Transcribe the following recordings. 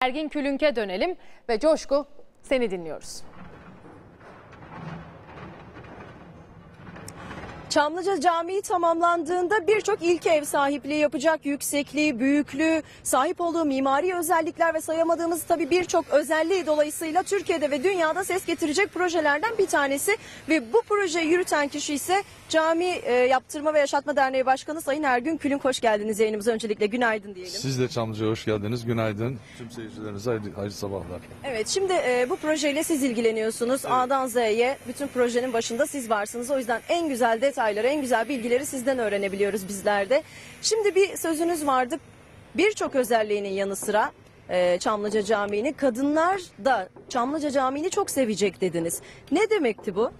Ergin Külünk'e dönelim ve Coşku seni dinliyoruz. Çamlıca Camii tamamlandığında birçok ilk ev sahipliği yapacak yüksekliği, büyüklüğü, sahip olduğu mimari özellikler ve sayamadığımız tabii birçok özelliği dolayısıyla Türkiye'de ve dünyada ses getirecek projelerden bir tanesi ve bu projeyi yürüten kişi ise Cami e, Yaptırma ve Yaşatma Derneği Başkanı Sayın Ergün Külünk hoş geldiniz yayınımıza öncelikle günaydın diyelim. Siz de Çamlıca'ya hoş geldiniz. Günaydın. Tüm seyircilerinize hayırlı, hayırlı sabahlar. Evet şimdi e, bu projeyle siz ilgileniyorsunuz. A'dan Z'ye bütün projenin başında siz varsınız. O yüzden en güzel detayları, en güzel bilgileri sizden öğrenebiliyoruz bizler de. Şimdi bir sözünüz vardı. Birçok özelliğinin yanı sıra e, Çamlıca Camii'ni kadınlar da Çamlıca Camii'ni çok sevecek dediniz. Ne demekti bu?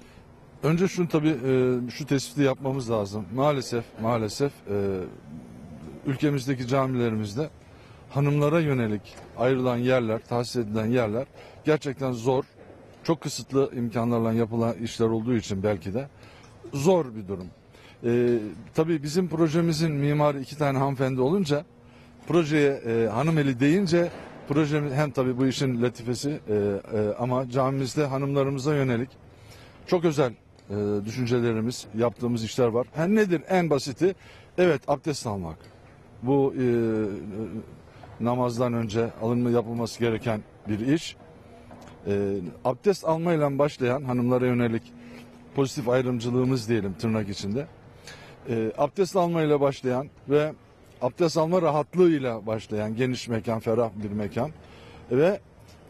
Önce şunu tabii e, şu tespiti yapmamız lazım. Maalesef, maalesef e, ülkemizdeki camilerimizde hanımlara yönelik ayrılan yerler, tahsis edilen yerler gerçekten zor. Çok kısıtlı imkanlarla yapılan işler olduğu için belki de zor bir durum. E, tabii bizim projemizin mimarı iki tane hanımefendi olunca projeye e, hanım deyince projemiz hem tabii bu işin latifesi e, e, ama camimizde hanımlarımıza yönelik çok özel e, düşüncelerimiz, yaptığımız işler var. Her nedir en basiti? Evet abdest almak. Bu e, e, namazdan önce alınma yapılması gereken bir iş. E, abdest almayla başlayan hanımlara yönelik pozitif ayrımcılığımız diyelim tırnak içinde. E, abdest almayla başlayan ve abdest alma rahatlığıyla başlayan geniş mekan, ferah bir mekan ve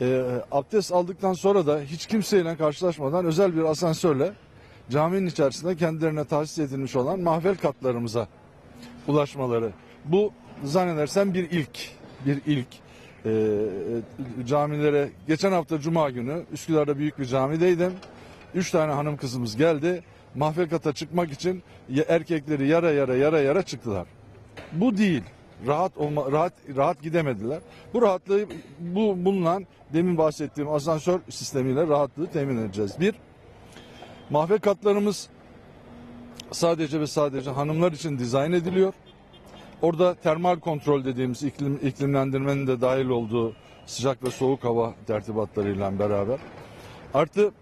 e, abdest aldıktan sonra da hiç kimseyle karşılaşmadan özel bir asansörle caminin içerisinde kendilerine tahsis edilmiş olan mahvel katlarımıza ulaşmaları. Bu zannedersem bir ilk, bir ilk. E, e, camilere geçen hafta Cuma günü Üsküdar'da büyük bir camideydim. Üç tane hanım kızımız geldi. Mahvel kata çıkmak için erkekleri yara yara yara yara çıktılar. Bu değil. Rahat olma, rahat rahat gidemediler. Bu rahatlığı bu bulunan demin bahsettiğim asansör sistemiyle rahatlığı temin edeceğiz. Bir, mahve katlarımız sadece ve sadece hanımlar için dizayn ediliyor. Orada termal kontrol dediğimiz iklim, iklimlendirmenin de dahil olduğu sıcak ve soğuk hava tertibatlarıyla beraber. Artı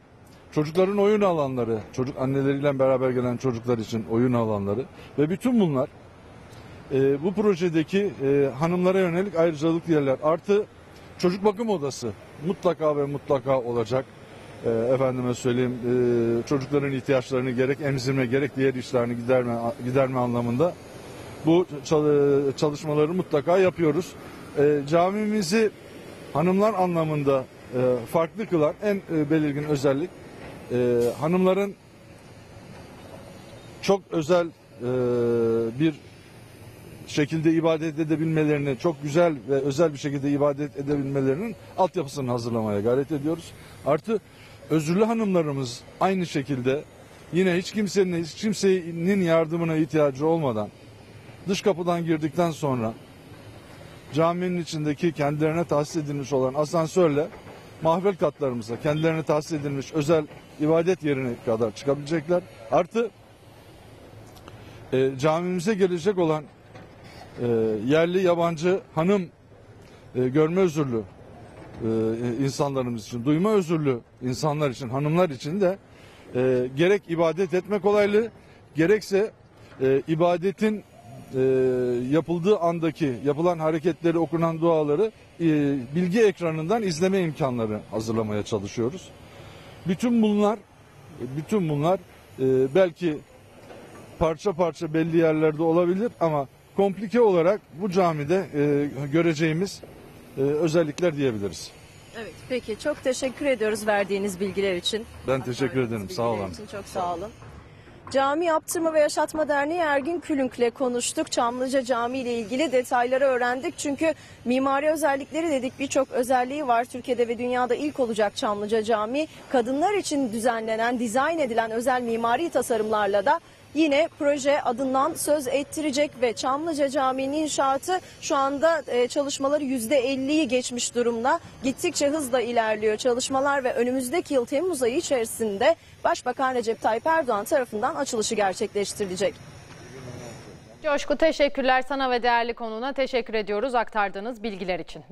çocukların oyun alanları, çocuk anneleriyle beraber gelen çocuklar için oyun alanları ve bütün bunlar e, bu projedeki e, hanımlara yönelik ayrıcalıklı yerler. Artı çocuk bakım odası mutlaka ve mutlaka olacak. E, efendime söyleyeyim e, çocukların ihtiyaçlarını gerek emzirme gerek diğer işlerini giderme, giderme anlamında bu çal- çalışmaları mutlaka yapıyoruz. E, camimizi hanımlar anlamında e, farklı kılan en e, belirgin özellik e, hanımların çok özel e, bir şekilde ibadet edebilmelerini, çok güzel ve özel bir şekilde ibadet edebilmelerinin altyapısını hazırlamaya gayret ediyoruz. Artı özürlü hanımlarımız aynı şekilde yine hiç kimsenin hiç kimsenin yardımına ihtiyacı olmadan dış kapıdan girdikten sonra caminin içindeki kendilerine tahsis edilmiş olan asansörle mahvel katlarımıza kendilerine tahsis edilmiş özel ibadet yerine kadar çıkabilecekler. Artı e, camimize gelecek olan e, yerli yabancı hanım e, görme özürlü e, insanlarımız için, duyma özürlü insanlar için, hanımlar için de e, gerek ibadet etme kolaylığı gerekse e, ibadetin e, yapıldığı andaki yapılan hareketleri, okunan duaları e, bilgi ekranından izleme imkanları hazırlamaya çalışıyoruz. Bütün bunlar, bütün bunlar e, belki parça parça belli yerlerde olabilir ama komplike olarak bu camide e, göreceğimiz e, özellikler diyebiliriz. Evet peki çok teşekkür ediyoruz verdiğiniz bilgiler için. Ben teşekkür ederim. Sağ olun. için çok sağ olun. Cami Yaptırma ve Yaşatma Derneği Ergin Külünk'le konuştuk. Çamlıca Camii ile ilgili detayları öğrendik. Çünkü mimari özellikleri dedik birçok özelliği var. Türkiye'de ve dünyada ilk olacak Çamlıca Camii. Kadınlar için düzenlenen, dizayn edilen özel mimari tasarımlarla da yine proje adından söz ettirecek ve Çamlıca Camii'nin inşaatı şu anda e, çalışmaları %50'yi geçmiş durumda. Gittikçe hızla ilerliyor çalışmalar ve önümüzdeki yıl Temmuz ayı içerisinde Başbakan Recep Tayyip Erdoğan tarafından açılışı gerçekleştirilecek. Coşku teşekkürler sana ve değerli konuğuna teşekkür ediyoruz aktardığınız bilgiler için.